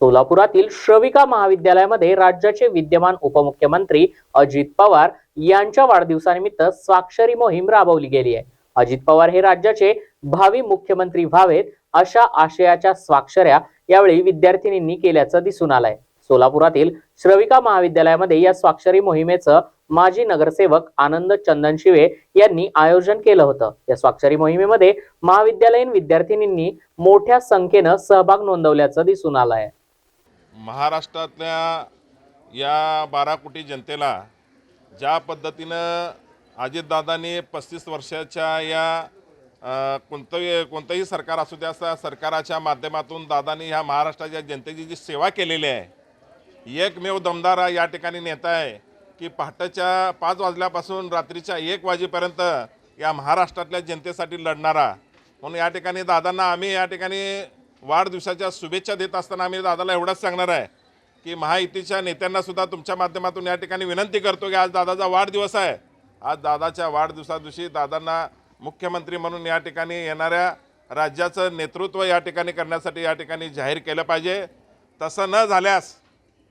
सोलापुरातील श्रविका महाविद्यालयामध्ये राज्याचे विद्यमान उपमुख्यमंत्री अजित पवार यांच्या वाढदिवसानिमित्त स्वाक्षरी मोहीम राबवली गेली आहे. अजित पवार हे राज्याचे भावी मुख्यमंत्री व्हावेत अशा आशयाच्या स्वाक्षऱ्या यावेळी विद्यार्थिनींनी केल्याचं दिसून आलंय. सोलापुरातील श्रविका महाविद्यालयामध्ये या स्वाक्षरी मोहिमेचं माजी नगरसेवक आनंद चंदनशिवे यांनी आयोजन केलं होतं. या स्वाक्षरी मोहिमेमध्ये महाविद्यालयीन विद्यार्थिनींनी मोठ्या संख्येनं सहभाग नोंदवल्याचं दिसून आलं आहे महाराष्ट्रातल्या या बारा कोटी जनतेला ज्या पद्धतीनं अजितदादांनी पस्तीस वर्षाच्या या कोणतंही कोणतंही सरकार असू द्या त्या सरकाराच्या माध्यमातून दादांनी ह्या महाराष्ट्राच्या जनतेची जी सेवा केलेली आहे एकमेव दमदार या ठिकाणी नेता आहे की पहाटेच्या पाच वाजल्यापासून रात्रीच्या एक वाजेपर्यंत या महाराष्ट्रातल्या जनतेसाठी लढणारा. म्हणून या ठिकाणी दादांना आम्ही या ठिकाणी वाढदिवसाच्या शुभेच्छा देत असताना आम्ही दादाला एवढंच सांगणार आहे की महायुतीच्या नेत्यांना सुद्धा तुमच्या माध्यमातून या ठिकाणी विनंती करतो की आज दादाचा वाढदिवस आहे. आज दादाच्या वाढदिवसा दिवशी दादांना मुख्यमंत्री म्हणून या ठिकाणी येणाऱ्या राज्याचं नेतृत्व या ठिकाणी करण्यासाठी या ठिकाणी जाहीर केलं पाहिजे. तसं न झाल्यास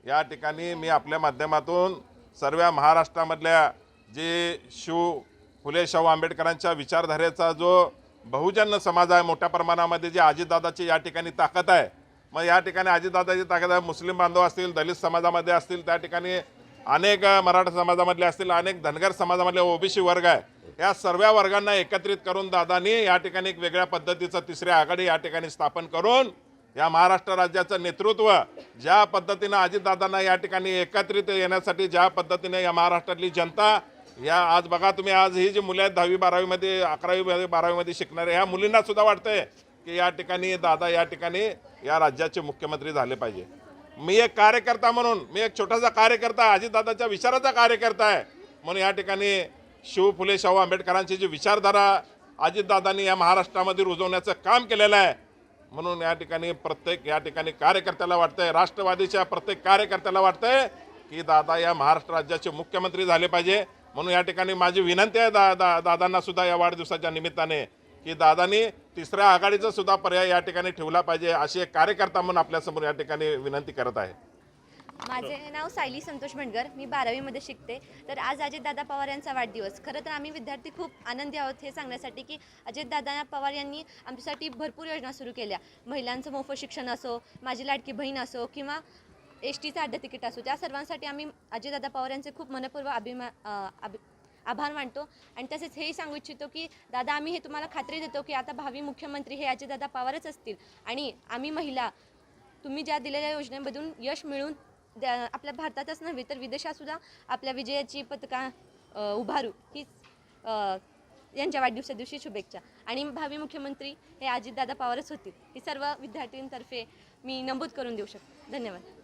या ठिकाणी मी आपल्या माध्यमातून सर्व महाराष्ट्रामधल्या जे शिव फुले शाहू आंबेडकरांच्या विचारधारेचा जो बहुजन समाज आहे मोठ्या प्रमाणामध्ये जे आजीदादाची या ठिकाणी ताकद आहे. मग या ठिकाणी आजीदादाची ताकद आहे मुस्लिम बांधव असतील दलित समाजामध्ये असतील त्या ठिकाणी अनेक मराठा समाजामधले असतील अनेक धनगर समाजामधले ओबीसी वर्ग आहे. या सर्व वर्गांना एकत्रित करून दादांनी या ठिकाणी एक वेगळ्या पद्धतीचं तिसरी आघाडी या ठिकाणी स्थापन करून या महाराष्ट्र राज्याचं नेतृत्व ज्या पद्धतीनं अजितदादांना या ठिकाणी एकत्रित येण्यासाठी ज्या पद्धतीने या महाराष्ट्रातली जनता या आज बघा तुम्ही आज ही जी मुलं आहेत दहावी बारावीमध्ये अकरावी बारावीमध्ये शिकणारे ह्या मुलींना सुद्धा वाटतंय की या ठिकाणी दादा या ठिकाणी या राज्याचे मुख्यमंत्री झाले पाहिजे. मी एक कार्यकर्ता म्हणून मी एक छोटासा कार्यकर्ता अजितदादाच्या विचाराचा कार्यकर्ता आहे. म्हणून या ठिकाणी शिव फुले शाहू आंबेडकरांची जी विचारधारा अजितदादांनी या महाराष्ट्रामध्ये रुजवण्याचं काम केलेलं आहे. म्हणून या ठिकाणी प्रत्येक या ठिकाणी कार्यकर्त्याला वाटतंय राष्ट्रवादीच्या प्रत्येक कार्यकर्त्याला वाटतंय की दादा या महाराष्ट्र राज्याचे मुख्यमंत्री झाले पाहिजे. म्हणून या ठिकाणी माझी विनंती आहे दा दा दादांना सुद्धा या वाढदिवसाच्या निमित्ताने की दादांनी तिसऱ्या आघाडीचा सुद्धा पर्याय या ठिकाणी ठेवला पाहिजे अशी एक कार्यकर्ता म्हणून आपल्यासमोर या ठिकाणी विनंती करत आहे. माझे नाव सायली संतोष भंडगर मी बारावीमध्ये शिकते. तर आज अजितदादा पवार यांचा वाढदिवस. खरं तर आम्ही विद्यार्थी खूप आनंदी आहोत हे सांगण्यासाठी की अजितदादा पवार यांनी आमच्यासाठी भरपूर योजना सुरू केल्या. महिलांचं मोफत शिक्षण असो माझी लाडकी बहीण असो किंवा एस टीचं अड्डा तिकीट असू त्या सर्वांसाठी आम्ही अजितदादा पवार यांचे खूप मनपूर्वक अभिमा अभि आभार मानतो. आणि तसेच हेही सांगू इच्छितो की दादा आम्ही हे तुम्हाला खात्री देतो की आता भावी मुख्यमंत्री हे अजितदादा पवारच असतील. आणि आम्ही महिला तुम्ही ज्या दिलेल्या योजनेमधून यश मिळून द्या आपल्या भारतातच नव्हे तर विदेशातसुद्धा आपल्या विजयाची पथका उभारू. हीच यांच्या वाढदिवसा दिवशी शुभेच्छा. आणि भावी मुख्यमंत्री हे अजितदादा पवारच होतील. ही सर्व विद्यार्थ्यांतर्फे मी नमूद करून देऊ शकतो. धन्यवाद.